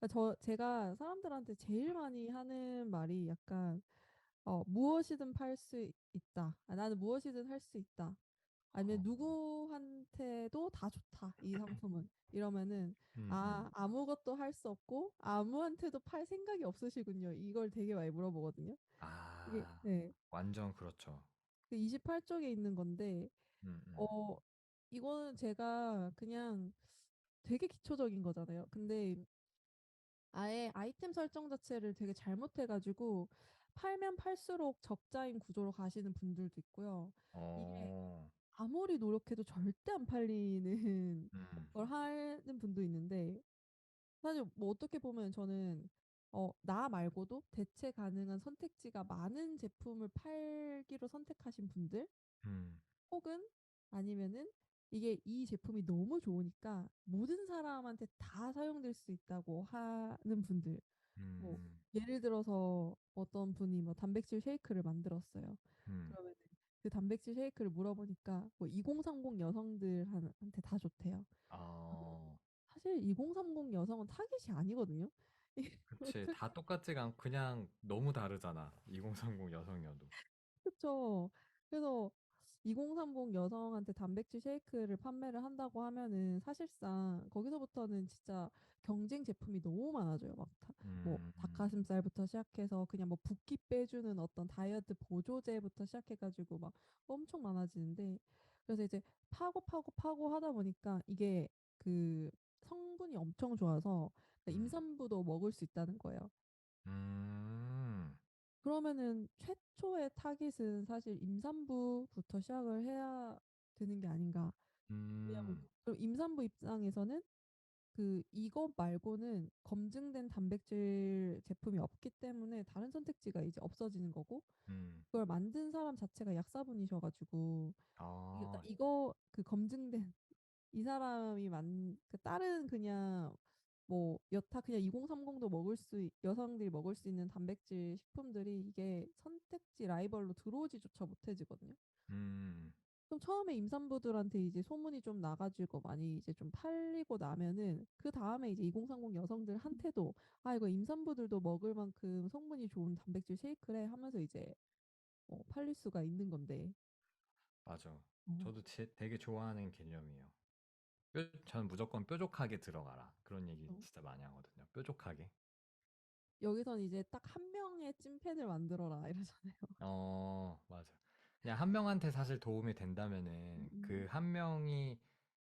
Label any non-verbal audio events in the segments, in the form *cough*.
아, 저 제가 사람들한테 제일 많이 하는 말이 약간 어, 무엇이든 팔 수 있다. 아, 나는 무엇이든 할 수 있다. 아니면 어. 누구한테도 다 좋다. 이 상품은. 이러면은 음, 아, 음. 아무것도 할 수 없고 아무한테도 팔 생각이 없으시군요. 이걸 되게 많이 물어보거든요. 이게 아, 네. 완전 그렇죠. 그 28쪽에 있는 건데 음, 음, 어, 이거는 제가 그냥 되게 기초적인 거잖아요. 근데 아예 아이템 설정 자체를 되게 잘못해가지고 팔면 팔수록 적자인 구조로 가시는 분들도 있고요. 이게 어, 아무리 노력해도 절대 안 팔리는 음, 걸 하는 분도 있는데 사실 뭐 어떻게 보면 저는 어, 나 말고도 대체 가능한 선택지가 많은 제품을 팔기로 선택하신 분들 음, 혹은 아니면은 이게 이 제품이 너무 좋으니까 모든 사람한테 다 사용될 수 있다고 하는 분들 뭐 음, 예를 들어서 어떤 분이 뭐 단백질 쉐이크를 만들었어요. 음. 그러면 그 단백질 쉐이크를 물어보니까 뭐 2030 여성들한테 다 좋대요. 어, 사실 2030 여성은 타깃이 아니거든요. *laughs* 어떻게 다 똑같지가 않고 그냥 너무 다르잖아. 2030 여성이어도. 그쵸. 그래서 2030 여성한테 단백질 쉐이크를 판매를 한다고 하면은 사실상 거기서부터는 진짜 경쟁 제품이 너무 많아져요. 막 다, 뭐 음, 음, 닭가슴살부터 시작해서 그냥 뭐 붓기 빼주는 어떤 다이어트 보조제부터 시작해가지고 막 엄청 많아지는데 그래서 이제 파고 파고 파고 하다 보니까 이게 그 성분이 엄청 좋아서 그러니까 음, 임산부도 먹을 수 있다는 거예요. 음, 그러면은 최초의 타깃은 사실 임산부부터 시작을 해야 되는 게 아닌가. 왜냐면 음, 그럼 임산부 입장에서는 그 이것 말고는 검증된 단백질 제품이 없기 때문에 다른 선택지가 이제 없어지는 거고 음. 그걸 만든 사람 자체가 약사분이셔가지고 이거 아, 이거 그 검증된 *laughs* 이 사람이 만 그 다른 그냥 뭐 여타 그냥 2030도 먹을 수 있- 여성들이 먹을 수 있는 단백질 식품들이 이게 선택지 라이벌로 들어오지조차 못해지거든요. 음, 그럼 처음에 임산부들한테 이제 소문이 좀 나가지고 많이 이제 좀 팔리고 나면은 그 다음에 이제 2030 여성들한테도 아 이거 임산부들도 먹을 만큼 성분이 좋은 단백질 쉐이크래 하면서 이제 어, 팔릴 수가 있는 건데. 맞아. 어, 저도 제, 되게 좋아하는 개념이에요. 뾰, 저는 무조건 뾰족하게 들어가라. 그런 얘기 어. 진짜 많이 하거든요. 뾰족하게. 여기선 이제 딱한 명의 찐팬을 만들어라 *laughs* 이러잖아요. 어, 맞아. 그냥 한 명한테 사실 도움이 음, 된다면은 그 음, 한 명이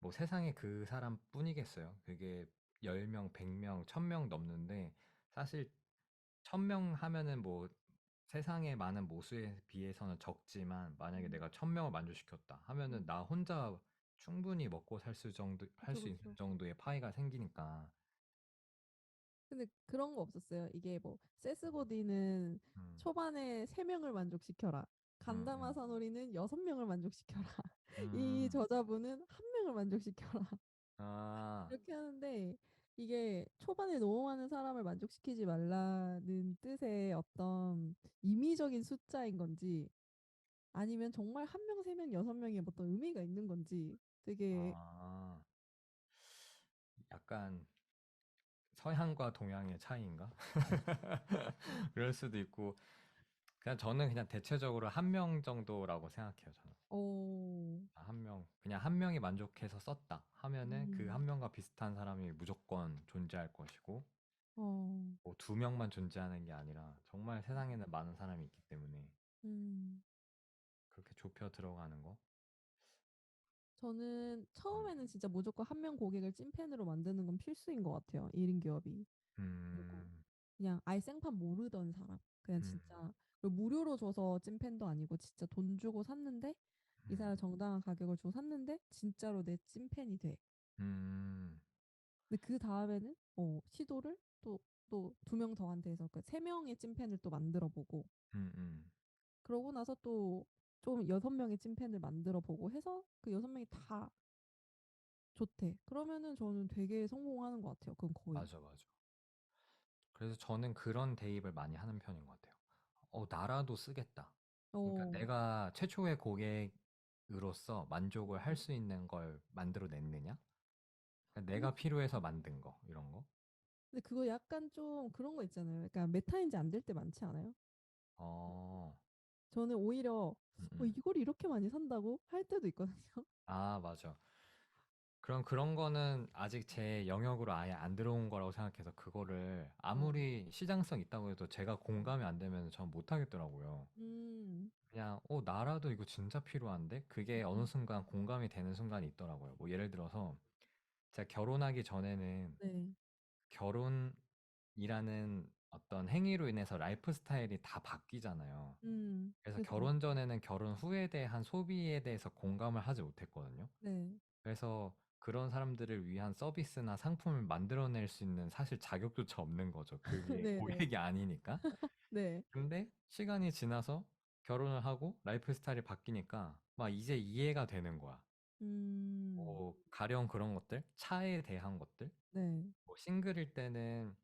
뭐 세상에 그 사람뿐이겠어요. 그게 10 명, 100 명, 1000 명 넘는데 사실 1000 명 하면은 뭐 세상의 많은 모수에 비해서는 적지만 만약에 음. 내가 1000 명을 만족시켰다 하면은 음. 나 혼자 충분히 먹고 살 수 정도 할 그쵸, 수 있는 그쵸. 정도의 파이가 생기니까. 근데 그런 거 없었어요. 이게 뭐 세스고디는 음. 초반에 세명을 만족시켜라. 음, 간다마 음. 사노리는 여섯 명을 만족시켜라. *laughs* 이 음. 저자분은 한 명을 만족시켜라. *laughs* 아. 이렇게 하는데 이게 초반에 너무 많은 사람을 만족시키지 말라는 뜻의 어떤 임의적인 숫자인 건지 아니면 정말 한 명, 세 명, 여섯 명의 어떤 의미가 있는 건지 되게 아. 약간 서양과 동양의 차이인가? *laughs* 그럴 수도 있고 그냥 저는 그냥 대체적으로 한 명 정도라고 생각해요, 저는. 어, 아, 한 명, 그냥 한 명이 만족해서 썼다 하면은 그 음, 한 명과 비슷한 사람이 무조건 존재할 것이고 어, 뭐 두 명만 존재하는 게 아니라 정말 세상에는 많은 사람이 있기 때문에 음. 그렇게 좁혀 들어가는 거. 저는 음. 처음에는 진짜 무조건 한 명 고객을 찐팬으로 만드는 건 필수인 것 같아요. 1인 기업이. 음. 그냥 아예 생판 모르던 사람. 그냥 음. 진짜 그리고 무료로 줘서 찐팬도 아니고 진짜 돈 주고 샀는데 이 음. 사람 정당한 가격을 주고 샀는데 진짜로 내 찐팬이 돼. 음. 근데 그 다음에는 어, 시도를 또 또 두 명 더한테 해서 그세 명의 찐팬을 또 만들어 보고 음. 음. 그러고 나서 또 좀 여섯 명의 찐팬을 만들어 보고 해서 그 여섯 명이 다 좋대. 그러면은 저는 되게 성공하는 것 같아요. 그건 거의. 맞아, 맞아. 그래서 저는 그런 대입을 많이 하는 편인 것 같아요. 어, 나라도 쓰겠다. 그러니까 어, 내가 최초의 고객으로서 만족을 할 수 있는 걸 만들어냈느냐? 그러니까 아니, 내가 필요해서 만든 거, 이런 거. 근데 그거 약간 좀 그런 거 있잖아요. 약간 메타인지 안 될 때 많지 않아요? 어. 저는 오히려 어. 이걸 이렇게 많이 산다고 할 때도 있거든요. *laughs* 아 맞아. 그럼 그런 거는 아직 제 영역으로 아예 안 들어온 거라고 생각해서 그거를 어. 아무리 시장성 있다고 해도 제가 공감이 안 되면 전 못 하겠더라고요. 음, 그냥 어 나라도 이거 진짜 필요한데 그게 음, 어느 음. 순간 공감이 되는 순간이 있더라고요. 뭐 예를 들어서 제가 결혼하기 전에는 네. 결혼이라는 어떤 행위로 인해서 라이프 스타일이 다 바뀌잖아요. 음, 그래서 그죠. 결혼 전에는 결혼 후에 대한 소비에 대해서 공감을 하지 못했거든요. 네. 그래서 그런 사람들을 위한 서비스나 상품을 만들어낼 수 있는 사실 자격조차 없는 거죠. *laughs* 그게 네, 네. 고객이 아니니까. *laughs* 네. 근데 시간이 지나서 결혼을 하고 라이프 스타일이 바뀌니까 막 이제 이해가 되는 거야. 음, 뭐 가령 그런 것들, 차에 대한 것들. 네. 뭐 싱글일 때는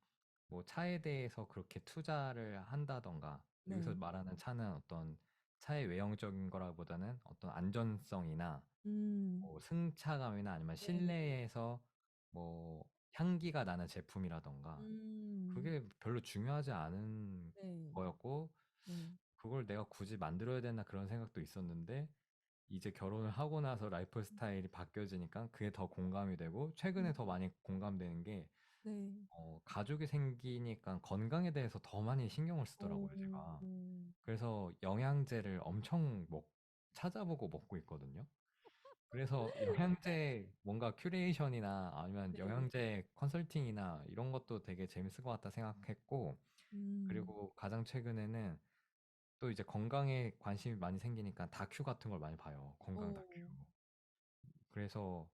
뭐 차에 대해서 그렇게 투자를 한다던가 여기서 네. 말하는 차는 어떤 차의 외형적인 거라보다는 어떤 안전성이나 음, 뭐 승차감이나 아니면 네, 네. 실내에서 뭐 향기가 나는 제품이라던가 음, 그게 별로 중요하지 않은 네. 거였고 네. 그걸 내가 굳이 만들어야 되나 그런 생각도 있었는데 이제 결혼을 하고 나서 라이프 스타일이 바뀌어지니까 그게 더 공감이 되고 최근에 음, 더 많이 공감되는 게 네. 어, 가족이 생기니까 건강에 대해서 더 많이 신경을 오, 쓰더라고요, 제가. 오, 그래서 영양제를 엄청 먹, 찾아보고 먹고 있거든요. 그래서 영양제 뭔가 큐레이션이나 아니면 네. 영양제 컨설팅이나 이런 것도 되게 재밌을 것 같다 생각했고, 음, 그리고 가장 최근에는 또 이제 건강에 관심이 많이 생기니까 다큐 같은 걸 많이 봐요. 건강 다큐. 오, 그래서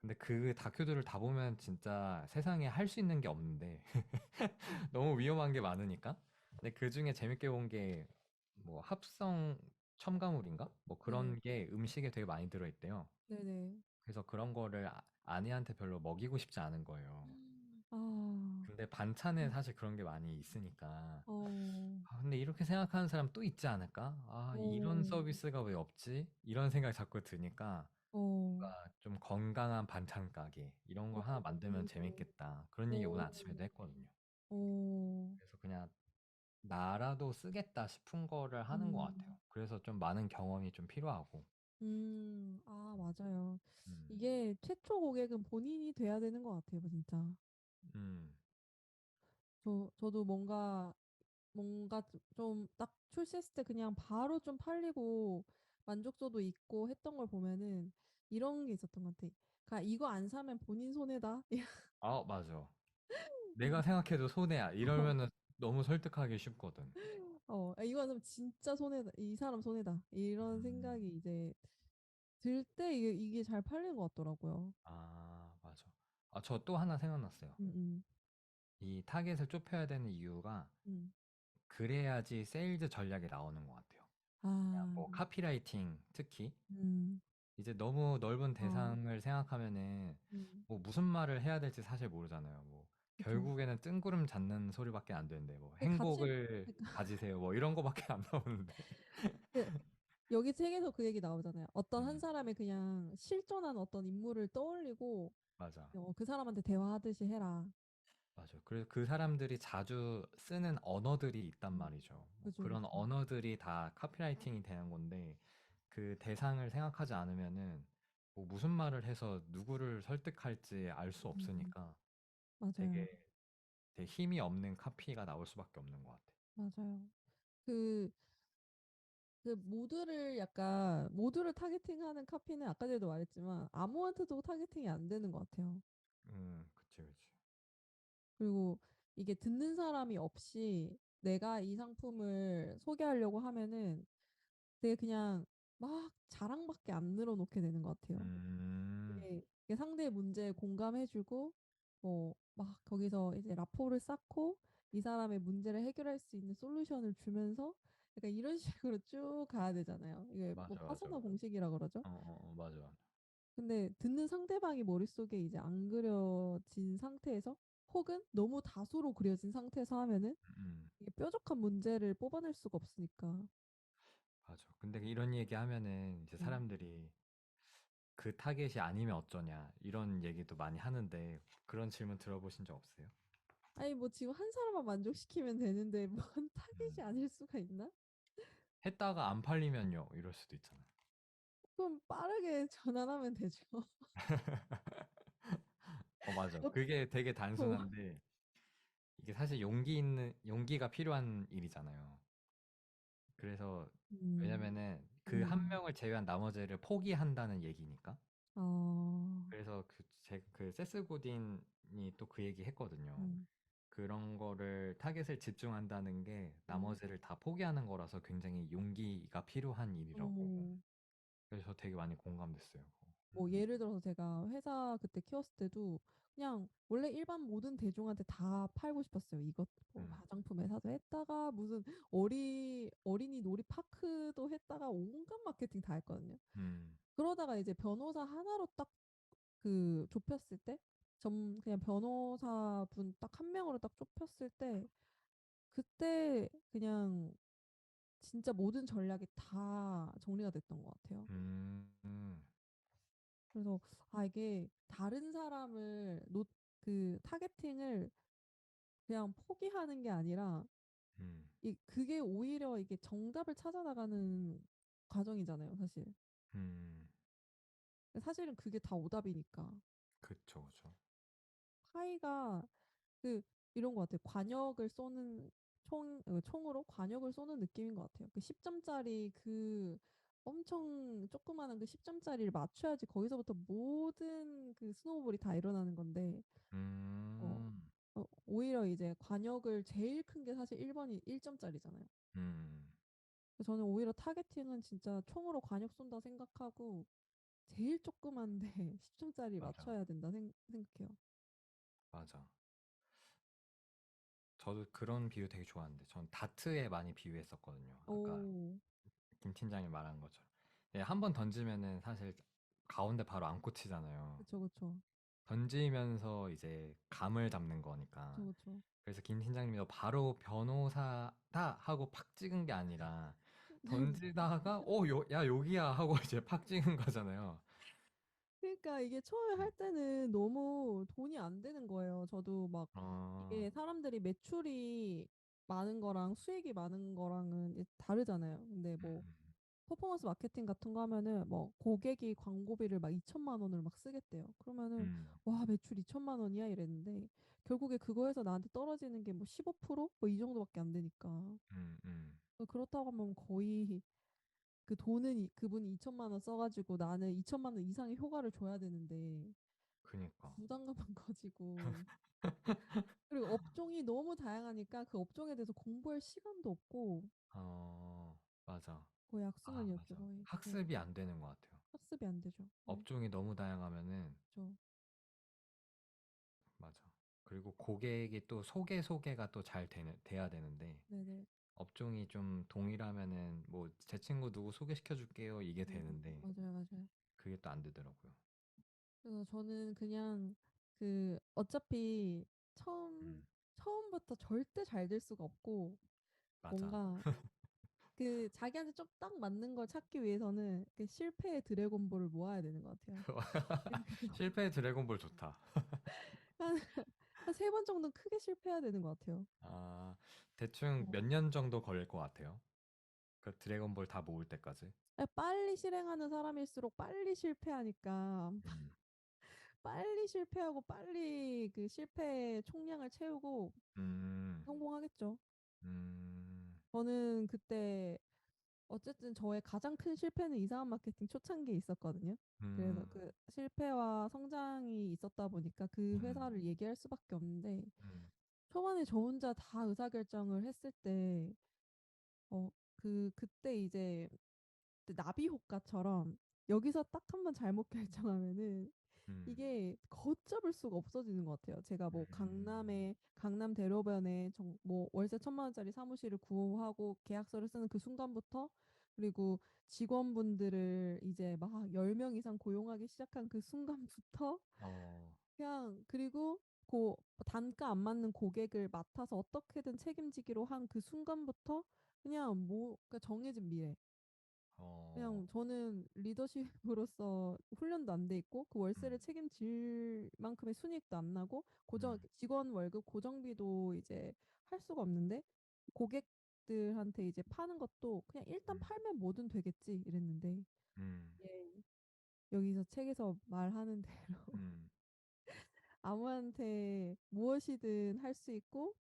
근데 그 다큐들을 다 보면 진짜 세상에 할 수 있는 게 없는데 *laughs* 너무 위험한 게 많으니까. 근데 그 중에 재밌게 본 게 뭐 합성 첨가물인가? 뭐 네. 그런 게 음식에 되게 많이 들어있대요. 네네. 그래서 그런 거를 아- 아내한테 별로 먹이고 싶지 않은 거예요. 아, 근데 반찬에 사실 그런 게 많이 있으니까. 어, 아, 근데 이렇게 생각하는 사람 또 있지 않을까? 아, 이런 어, 서비스가 왜 없지? 이런 생각이 자꾸 드니까 어, 뭔가 좀 건강한 반찬 가게 이런 거 어, 하나 만들면 재밌겠다. 그런 얘기 오늘 어, 아침에도 했거든요. 어, 그래서 그냥 나라도 쓰겠다 싶은 거를 하는 것 같아요. 음, 그래서 좀 많은 경험이 좀 필요하고. 음, 아, 맞아요. 음, 이게 최초 고객은 본인이 돼야 되는 것 같아요, 진짜. 음, 저, 저도 뭔가, 뭔가 좀 딱 출시했을 때 그냥 바로 좀 팔리고 만족도도 있고 했던 걸 보면은 이런 게 있었던 것 같아. 그러니까 이거 안 사면 본인 손해다. *laughs* 아, 맞아. 내가 생각해도 손해야. 이러면은 너무 설득하기 쉽거든. 어, 아, 이거 안 사면 진짜 손해다. 이 사람 손해다. 이런 음, 생각이 이제 들 때 이게, 이게 잘 팔리는 것 같더라고요. 아, 맞아. 아, 저 또 하나 생각났어요. 음, 음, 이 타겟을 좁혀야 되는 이유가 음. 그래야지 세일즈 전략이 나오는 것 같아요. 아, 그냥 뭐 카피라이팅 특히 음, 이제 너무 넓은 어, 대상을 생각하면은 음, 뭐 무슨 말을 해야 될지 사실 모르잖아요. 뭐. 결국에는 뜬구름 잡는 소리밖에 안 되는데 뭐 근데 같이, 행복을 가지세요. 뭐 이런 거밖에 안 나오는데. 그, 여기 책에서 그 얘기 나오잖아요. 어떤 한 음, 사람이 그냥 실존한 어떤 인물을 떠올리고 맞아. 어, 그 사람한테 대화하듯이 해라. 맞아. 그래서 그 사람들이 자주 쓰는 언어들이 있단 음, 말이죠. 뭐 그죠, 그런 그죠. 언어들이 다 카피라이팅이 되는 건데 그 대상을 생각하지 않으면은 뭐 무슨 말을 해서 누구를 설득할지 알 수 음, 없으니까 맞아요. 되게, 되게 힘이 없는 카피가 나올 수밖에 없는 것 같아. 맞아요. 그, 그 모두를 약간 모두를 타겟팅하는 카피는 아까 전에도 말했지만 아무한테도 타겟팅이 안 되는 것 같아요. 음, 그치, 그치. 그리고 이게 듣는 사람이 없이 내가 이 상품을 소개하려고 하면은 되게 그냥 막 자랑밖에 안 늘어놓게 되는 것 같아요. 음, 이게, 이게 상대의 문제에 공감해주고 뭐 막 거기서 이제 라포를 쌓고 이 사람의 문제를 해결할 수 있는 솔루션을 주면서 약간 이런 *laughs* 식으로 쭉 가야 되잖아요. 이게 뭐 맞아, 맞아. 파서너 공식이라 그러죠. 어, 어, 어, 맞아, 맞아. 근데 듣는 상대방이 머릿속에 이제 안 그려진 상태에서 혹은 너무 다수로 그려진 상태에서 하면은 음, 이게 뾰족한 문제를 뽑아낼 수가 없으니까. 맞아. 근데 이런 얘기 하면은 이제 네. 사람들이 그 타겟이 아니면 어쩌냐 이런 얘기도 많이 하는데 그런 질문 들어보신 적 없어요? 아니 뭐 지금 한 사람만 만족시키면 되는데 뭔 타깃이 음. 아닐 수가 있나? 했다가 안 팔리면요 이럴 수도 있잖아요. 그럼 빠르게 전환하면 되죠. *laughs* 어 맞아. 어 그게 되게 어. 단순한데 이게 사실 용기 있는 용기가 필요한 일이잖아요. 그래서 음. 왜냐면은 그 음. 한 명을 제외한 나머지를 포기한다는 얘기니까. 어. 그래서 그 제 그 세스 고딘이 또 그 얘기 했거든요. 음. 그런 거를 타겟을 집중한다는 게 음. 나머지를 다 포기하는 거라서 굉장히 용기가 필요한 일이라고. 어머. 그래서 되게 많이 공감됐어요. 뭐 음. 예를 들어서 제가 회사 그때 키웠을 때도 그냥 원래 일반 모든 대중한테 다 팔고 싶었어요. 이것 뭐 음. 화장품 회사도 했다가 무슨 어리 어린이 놀이 파크도 했다가 온갖 마케팅 다 했거든요. 음. 그러다가 이제 변호사 하나로 딱 그 좁혔을 때 점 그냥 변호사분 딱 한 명으로 딱 좁혔을 때 그때 그냥 진짜 모든 전략이 다 정리가 됐던 것 같아요. 음. 음. 그래서 아 이게 다른 사람을 놓그 타겟팅을 그냥 포기하는 게 아니라 음. 이 그게 오히려 이게 정답을 찾아 나가는 과정이잖아요, 사실. 음. 사실은 그게 다 오답이니까. 그쵸, 그쵸. 파이가 그 이런 것 같아요. 관역을 쏘는 총 어, 총으로 관역을 쏘는 느낌인 것 같아요. 그 10점짜리 그 엄청 조그마한 그 10점짜리를 맞춰야지 거기서부터 모든 그 스노우볼이 다 일어나는 건데 어, 음. 어, 오히려 이제 관역을 제일 큰 게 사실 1번이 1점짜리잖아요. 음. 저는 오히려 타겟팅은 진짜 총으로 관역 쏜다 생각하고 제일 조그만데 *laughs* 10점짜리 맞아. 맞춰야 된다 생, 생각해요. 맞아. 저도 그런 비유 되게 좋아하는데 전 다트에 많이 비유했었거든요. 아까 오, 김 팀장이 말한 것처럼. 예, 한 번 던지면은 사실 가운데 바로 안 꽂히잖아요. 그쵸, 그쵸. 던지면서 이제 감을 잡는 거니까. 그쵸, 그쵸. 그래서 김 팀장님도 바로 변호사다 하고 팍 찍은 게 아니라 네네. *laughs* 던지다가 어, 요, 야, 여기야 하고 *laughs* 이제 팍 찍은 거잖아요. 그러니까 이게 처음에 음. 할 때는 너무 돈이 안 되는 거예요. 저도 막 어, 이게 사람들이 매출이 많은 거랑 수익이 많은 거랑은 다르잖아요. 근데 뭐 음, 퍼포먼스 마케팅 같은 거 하면은 뭐 고객이 광고비를 막 2천만 원을 막 쓰겠대요. 그러면은 음, 와 매출 2천만 원이야 이랬는데 결국에 그거에서 나한테 떨어지는 게 뭐 15%뭐 이 정도밖에 안 되니까 음, 음. 그렇다고 하면 거의 그 돈은 이- 그분이 2천만 원 써가지고 나는 2천만 원 이상의 효과를 줘야 되는데 그니까. 부담감은 커지고 *laughs* 그리고 업종이 너무 다양하니까 그 업종에 대해서 공부할 시간도 없고 어, 맞아. 거의 아, 악순환이었죠 맞아. 거의 네. 학습이 안 되는 것 같아요. 학습이 안 되죠 네. 업종이 너무 다양하면은, 그렇죠 맞아. 그리고 고객이 또 소개 소개가 또 잘 되는, 돼야 되는데, 네네 업종이 좀 동일하면은, 뭐, 제 친구 누구 소개시켜 줄게요. 이게 음, 되는데, 맞아요 맞아요 그게 또 안 되더라고요. 그래서 저는 그냥 그 어차피 처음 음, 처음부터 절대 잘 될 수가 없고 맞아. 뭔가 *laughs* 그 자기한테 좀 딱 맞는 걸 찾기 위해서는 그 실패의 드래곤볼을 모아야 되는 것 같아요. 그래서 *laughs* 실패의 드래곤볼 좋다. *laughs* 한한세 번 정도는 크게 실패해야 되는 것 같아요. 아, 대충 어. 몇 년 정도 걸릴 것 같아요. 그 드래곤볼 다 모을 때까지. 아, 빨리 실행하는 사람일수록 빨리 실패하니까 음, 빨리 실패하고 빨리 그 실패의 총량을 채우고 음, 성공하겠죠. 음, 저는 그때 어쨌든 저의 가장 큰 실패는 이상한 마케팅 초창기에 있었거든요. 그래서 음, 그 실패와 성장이 있었다 보니까 그 음, 회사를 얘기할 수밖에 없는데 음, 초반에 저 혼자 다 의사결정을 했을 때, 어, 그, 그때 이제 그 나비 효과처럼 여기서 딱 한 번 잘못 *laughs* 결정하면은 음, 이게 걷잡을 수가 없어지는 것 같아요. 제가 뭐 음, 강남에 강남 대로변에 정, 뭐 월세 천만 원짜리 사무실을 구하고 계약서를 쓰는 그 순간부터 그리고 직원분들을 이제 막 10명 이상 고용하기 시작한 그 순간부터 어, 그냥 그리고 그 단가 안 맞는 고객을 맡아서 어떻게든 책임지기로 한 그 순간부터 그냥 뭐 그러니까 정해진 미래 어. 그냥 저는 리더십으로서 훈련도 안 돼 있고 그 월세를 음. 책임질 만큼의 순이익도 안 나고 고정 음. 직원 월급 고정비도 이제 할 수가 없는데 고객들한테 이제 파는 것도 그냥 '일단 음. 팔면 뭐든 되겠지.' 이랬는데 음. 이게 여기서 책에서 말하는 대로 음. *laughs* 아무한테 무엇이든 할 수 있고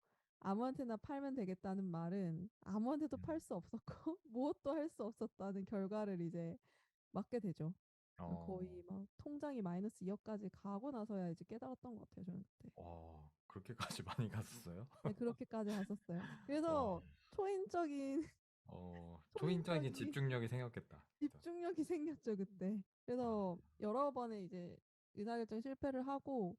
아무한테나 팔면 되겠다는 말은 아무한테도 팔 음. 수 없었고 *laughs* 무엇도 할 수 없었다는 결과를 이제 맞게 되죠. 아 어. 거의 막 통장이 마이너스 2 억까지 가고 나서야 이제 깨달았던 것 같아요 저는 그때. 와 그렇게까지 *laughs* 많이 갔었어요? 네 그렇게까지 갔었어요. 와. 그래서 초인적인 어 *laughs* 초인적인 집중력이 생겼겠다. 집중력이 생겼죠 그때. 아. 그래서 여러 번의 이제 의사결정 실패를 하고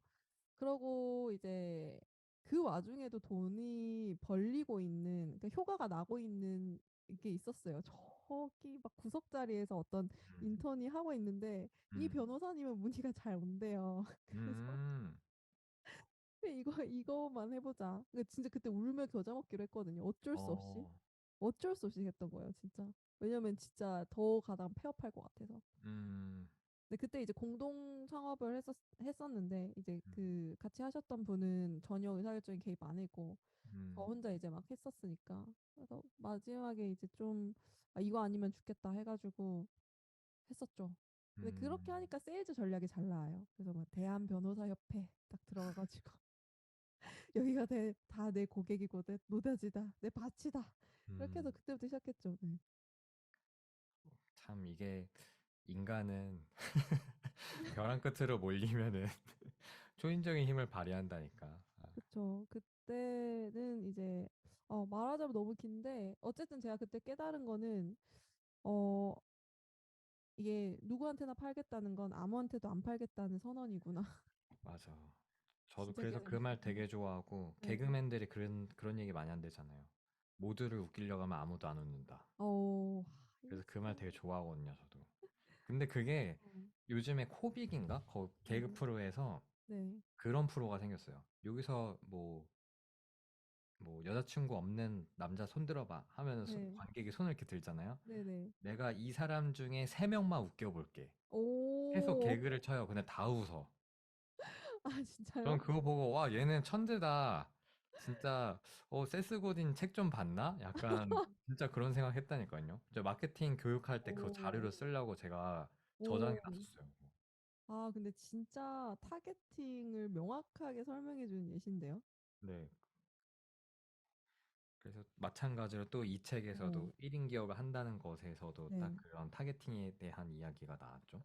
그러고 이제 그 와중에도 돈이 벌리고 있는 그러니까 효과가 나고 있는 게 있었어요. 저기 막 구석 자리에서 어떤 음. 인턴이 하고 있는데 이 음. 변호사님은 문의가 잘 온대요. *laughs* 그래서 음. "이거 이거만 해 보자." 그 진짜 그때 울며 겨자 먹기로 했거든요 어쩔 수 없이. 어. 어쩔 수 없이 했던 거예요 진짜. 왜냐면 진짜 더 가다가 폐업할 것 같아서. 음. 네 그때 이제 공동 창업을 했었 했었는데 이제 음. 그 같이 하셨던 분은 전혀 의사결정에 개입 안 했고 저 음. 혼자 이제 막 했었으니까. 그래서 마지막에 이제 좀 '아 이거 아니면 죽겠다.' 해 가지고 했었죠. 근데 그렇게 음. 하니까 세일즈 전략이 잘 나와요. 그래서 막 대한 변호사 협회 딱 들어가 가지고 *laughs* '여기가 내다내 고객이고 내 노다지다. 내 밭이다.' 그렇게 해서 음. 그때부터 시작했죠. 네. 참 이게 인간은 *laughs* 벼랑 끝으로 몰리면은 *laughs* 초인적인 힘을 발휘한다니까. 아. 그쵸. 그때는 이제 어 말하자면 너무 긴데 어쨌든 제가 그때 깨달은 거는 어 '이게 누구한테나 팔겠다는 건 아무한테도 안 팔겠다는 선언이구나.' 맞아. *laughs* 저도 진짜 그래서 그말 깨달았어요. 되게 좋아하고 네. 개그맨들이 그런 그런 얘기 많이 한대잖아요. "모두를 웃기려고 하면 아무도 안 웃는다." 어. 이거 그래서 그 말 진짜 되게 좋아하거든요 저도. 근데 그게 어. 요즘에 코빅인가? 거 개그 네. 프로에서 네. 그런 프로가 생겼어요. 여기서 뭐 뭐 "여자친구 없는 남자 손 들어 봐." 하면은 손 네. 관객이 손을 이렇게 들잖아요. 네네. "내가 이 사람 중에 3 명만 웃겨 볼게." 계속 오. 개그를 쳐요. 근데 다 웃어. *laughs* 아전 진짜요? 그거 보고 '와 얘는 천재다. 진짜 어 세스 고딘 책 좀 봤나?' 약간 *laughs* 진짜 그런 생각 했다니깐요. 저 마케팅 교육할 때 자료로 오. 쓰려고 제가 저장해 오. 놨었어요. 아 근데 진짜 타겟팅을 명확하게 설명해 주는 예신데요. 네. 그래서 마찬가지로 또이 어. 책에서도 1인 기업을 한다는 것에서도 딱 네. 그런 타겟팅에 대한 이야기가 나왔죠.